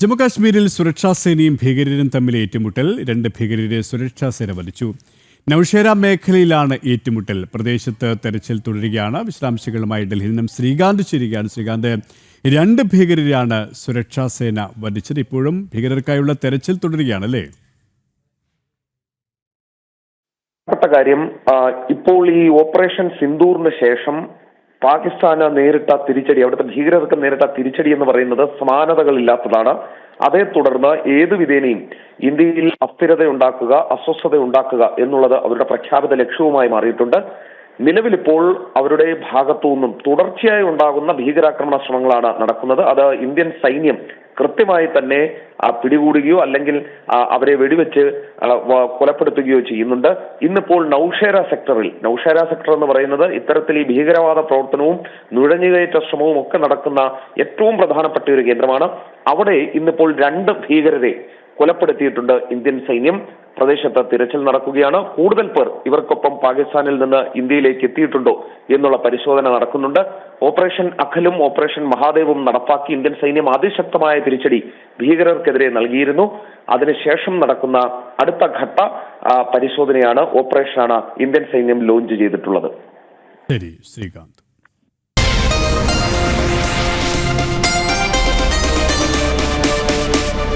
ജമ്മുകാശ്മീരിൽ സുരക്ഷാസേനയും ഭീകരരും തമ്മിൽ ഏറ്റുമുട്ടൽ രണ്ട് ഭീകരരെ സുരക്ഷാസേന വലിച്ചു നൌഷേര മേഖലയിലാണ് ഏറ്റുമുട്ടൽ. പ്രദേശത്ത് തെരച്ചിൽ തുടരുകയാണ്. വിശദാംശങ്ങളുമായി ഡൽഹിയിൽ നിന്നും ശ്രീകാന്ത് ചേരുകയാണ്. ശ്രീകാന്ത് രണ്ട് ഭീകരരാണ് സുരക്ഷാസേന വധിച്ചത്. ഇപ്പോഴും ഭീകരർക്കായുള്ള തെരച്ചിൽ തുടരുകയാണ് അല്ലേ? കാര്യം ഇപ്പോൾ ഈ ഓപ്പറേഷൻ സിന്ദൂറിന് ശേഷം പാകിസ്ഥാന് നേരിട്ട തിരിച്ചടി അവിടുത്തെ ഭീകരർക്ക് നേരിട്ട തിരിച്ചടി എന്ന് പറയുന്നത് സമാനതകളില്ലാത്തതാണ്. അതേ തുടർന്ന് ഏത് വിധേനയും ഇന്ത്യയിൽ അസ്ഥിരത ഉണ്ടാക്കുക അസ്വസ്ഥത ഉണ്ടാക്കുക എന്നുള്ളത് അവരുടെ പ്രഖ്യാപിത ലക്ഷ്യവുമായി മാറിയിട്ടുണ്ട്. നിലവിലിപ്പോൾ അവരുടെ ഭാഗത്തു നിന്നും തുടർച്ചയായി ഉണ്ടാകുന്ന ഭീകരാക്രമണ ശ്രമങ്ങളാണ് നടക്കുന്നത്. അത് ഇന്ത്യൻ സൈന്യം കൃത്യമായി തന്നെ പിടികൂടുകയോ അല്ലെങ്കിൽ അവരെ വെടിവെച്ച് കൊലപ്പെടുത്തുകയോ ചെയ്യുന്നുണ്ട്. ഇന്നിപ്പോൾ നൌഷേര സെക്ടറിൽ നൌഷേര സെക്ടർ എന്ന് പറയുന്നത് ഇത്തരത്തിൽ ഈ ഭീകരവാദ പ്രവർത്തനവും നുഴഞ്ഞുകയറ്റ ശ്രമവും ഒക്കെ നടക്കുന്ന ഏറ്റവും പ്രധാനപ്പെട്ട ഒരു കേന്ദ്രമാണ്. അവിടെ ഇന്നിപ്പോൾ രണ്ട് ഭീകരരെ കൊലപ്പെടുത്തിയിട്ടുണ്ട് ഇന്ത്യൻ സൈന്യം. പ്രദേശത്ത് തിരച്ചിൽ നടക്കുകയാണ്. കൂടുതൽ പേർ ഇവർക്കൊപ്പം പാകിസ്ഥാനിൽ നിന്ന് ഇന്ത്യയിലേക്ക് എത്തിയിട്ടുണ്ടോ എന്നുള്ള പരിശോധന നടക്കുന്നുണ്ട്. ഓപ്പറേഷൻ അഖലും ഓപ്പറേഷൻ മഹാദേവും നടപ്പാക്കി ഇന്ത്യൻ സൈന്യം അതിശക്തമായ തിരിച്ചടി ഭീകരർക്കെതിരെ നൽകിയിരുന്നു. അതിനുശേഷം നടക്കുന്ന അടുത്ത ഘട്ട പരിശോധനയാണ് ഓപ്പറേഷനാണ് ഇന്ത്യൻ സൈന്യം ലോഞ്ച് ചെയ്തിട്ടുള്ളത്. ശരി ശ്രീകാന്ത്.